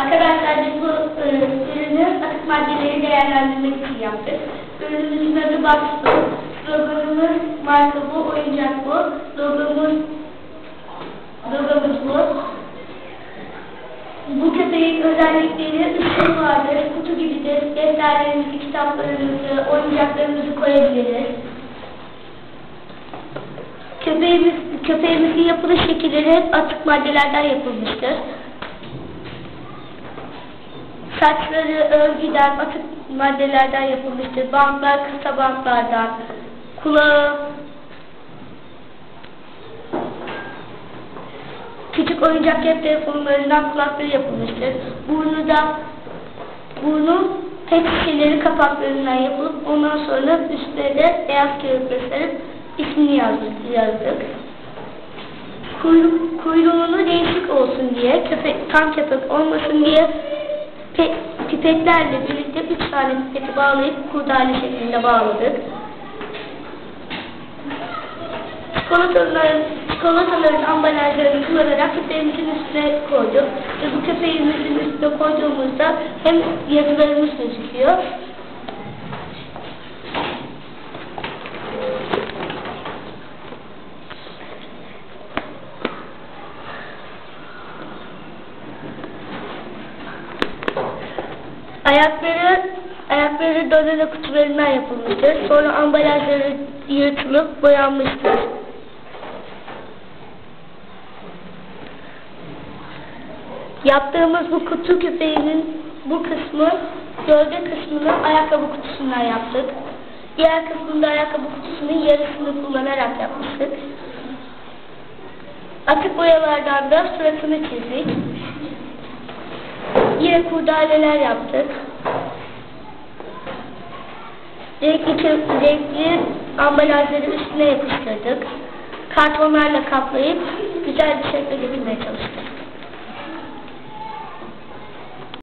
Arkadaşlar biz bu e, ürünü atık maddeleri değerlendirmek için yaptık. Ürünümüzün adı Baksu. Sloganımız marka bu, oyuncak bu. Logomuz, logomuz bu. Bu köpeğin özellikleri ışığı vardır, kutu gibidir. Defterlerimizi, kitaplarımızı, oyuncaklarımızı koyabiliriz. Köpeğimiz, köpeğimizin yapılış şekilleri hep atık maddelerden yapılmıştır. Saçları örgüden, atık maddelerden yapılmıştır. Bantlar kısa bantlardan, kulağı küçük oyuncak cep telefonlarından kulakları yapılmıştır. Burnu da burnu pet şişeleri kapaklarından yapılıp ondan sonra üstüne de beyaz kağıtla sarıp ismini yazdık. yazdık. Kuyruk, kuyruğunu değişik olsun diye, köpek, kan köpek olmasın diye pe, pipetlerle birlikte üç tane pipeti bağlayıp kurdale şeklinde bağladık. Çikolataların, çikolataların ambalajlarını kullanarak köpeğimizin üstüne koyduk. Ve bu köpeğimizin üstüne koyduğumuzda hem yazılarımız gözüküyor. Ayakları ayakları donana kutularından yapılmıştır. Sonra ambalajları yırtılıp boyanmıştır. Yaptığımız bu kutu köpeğinin bu kısmı, gövde kısmını ayakkabı kutusundan yaptık. Diğer kısmında ayakkabı kutusunun yarısını kullanarak yapmıştık. Atık boyalardan da suratını çizdik. Yine kurdaleler yaptık. Renkli, renkli ambalajları üstüne yapıştırdık. Kartonlarla kaplayıp güzel bir şekilde getirmeye çalıştık.